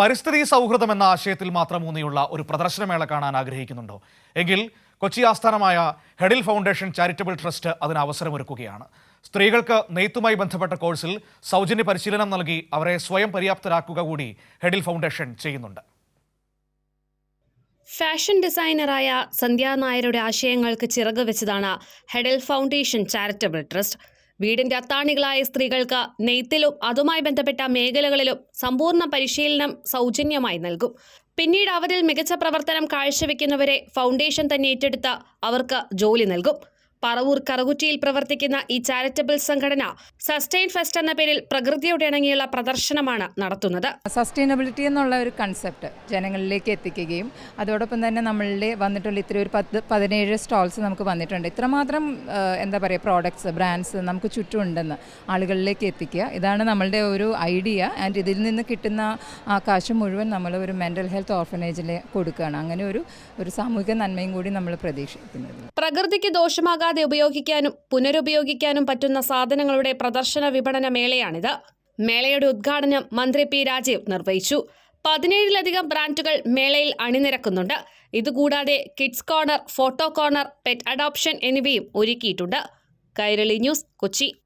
പരിസ്ഥിതി സൗഹൃദം എന്ന ആശയത്തിൽ മാത്രം ഊന്നിയുള്ള ഒരു പ്രദർശനമേള കാണാൻ ആഗ്രഹിക്കുന്നുണ്ടോ? എങ്കിൽ കൊച്ചി ആസ്ഥാനമായ ഹെഡിൽ ഫൗണ്ടേഷൻ ചാരിറ്റബിൾ ട്രസ്റ്റ് അതിന് അവസരമൊരുക്കുകയാണ്. സ്ത്രീകൾക്ക് നെയ്ത്തുമായി ബന്ധപ്പെട്ട കോഴ്സിൽ സൗജന്യ പരിശീലനം നൽകി അവരെ സ്വയം പര്യാപ്തരാക്കുക കൂടി ഹെഡിൽ ഫൗണ്ടേഷൻ ചെയ്യുന്നുണ്ട്. ഫാഷൻ ഡിസൈനറായ സന്ധ്യ നായരുടെ ആശയങ്ങൾക്ക് ചിറക് വെച്ചതാണ് ഹെഡൽ ഫൗണ്ടേഷൻ ചാരിറ്റബിൾ ട്രസ്റ്റ്. വീടിന്റെ അത്താണികളായ സ്ത്രീകൾക്ക് നെയ്ത്തിലും അതുമായി ബന്ധപ്പെട്ട മേഖലകളിലും സമ്പൂർണ പരിശീലനം സൗജന്യമായി നൽകും. പിന്നീട് അവരിൽ മികച്ച പ്രവർത്തനം കാഴ്ചവെക്കുന്നവരെ ഫൗണ്ടേഷൻ തന്നെ ഏറ്റെടുത്ത് അവർക്ക് ജോലി നൽകും. പറവൂർ കറുകുറ്റിയിൽ പ്രവർത്തിക്കുന്ന ഈ ചാരിറ്റബിൾ സംഘടന സസ്റ്റൈൻ ഫെസ്റ്റ് എന്ന പേരിൽ പ്രകൃതിയോട് ഇണങ്ങിയുള്ള പ്രദർശനമാണ് നടത്തുന്നത്. സസ്റ്റൈനബിലിറ്റി എന്നുള്ള ഒരു കൺസെപ്റ്റ് ജനങ്ങളിലേക്ക് എത്തിക്കുകയും അതോടൊപ്പം തന്നെ നമ്മളിൽ വന്നിട്ടുള്ള ഇത്ര ഒരു പത്ത് പതിനേഴ് സ്റ്റോൾസ് നമുക്ക് വന്നിട്ടുണ്ട്. ഇത്രമാത്രം എന്താ പറയുക പ്രോഡക്ട്സ് ബ്രാൻഡ്സ് നമുക്ക് ചുറ്റുമുണ്ടെന്ന് ആളുകളിലേക്ക് എത്തിക്കുക. ഇതാണ് നമ്മളുടെ ഒരു ഐഡിയ ആൻഡ് ഇതിൽ നിന്ന് കിട്ടുന്ന ആ കാശ് മുഴുവൻ നമ്മൾ ഒരു മെന്റൽ ഹെൽത്ത് ഓർഫനേജിൽ കൊടുക്കുകയാണ്. അങ്ങനെ ഒരു ഒരു സാമൂഹിക നന്മയും കൂടി നമ്മൾ പ്രതീക്ഷിക്കുന്നത് പ്രകൃതിക്ക് ദോഷമാകാതെ ഉപയോഗിക്കാനും പുനരുപയോഗിക്കാനും പറ്റുന്ന സാധനങ്ങളുടെ പ്രദർശന വിപണന മേളയാണിത്. മേളയുടെ ഉദ്ഘാടനം മന്ത്രി പി രാജീവ് നിർവഹിച്ചു. പതിനേഴിലധികം ബ്രാൻഡുകൾ മേളയിൽ അണിനിരക്കുന്നുണ്ട്. ഇതുകൂടാതെ kids corner photo corner pet adoption എന്നിവയും ഒരുക്കിയിട്ടുണ്ട്. കൈരളി ന്യൂസ് കൊച്ചി.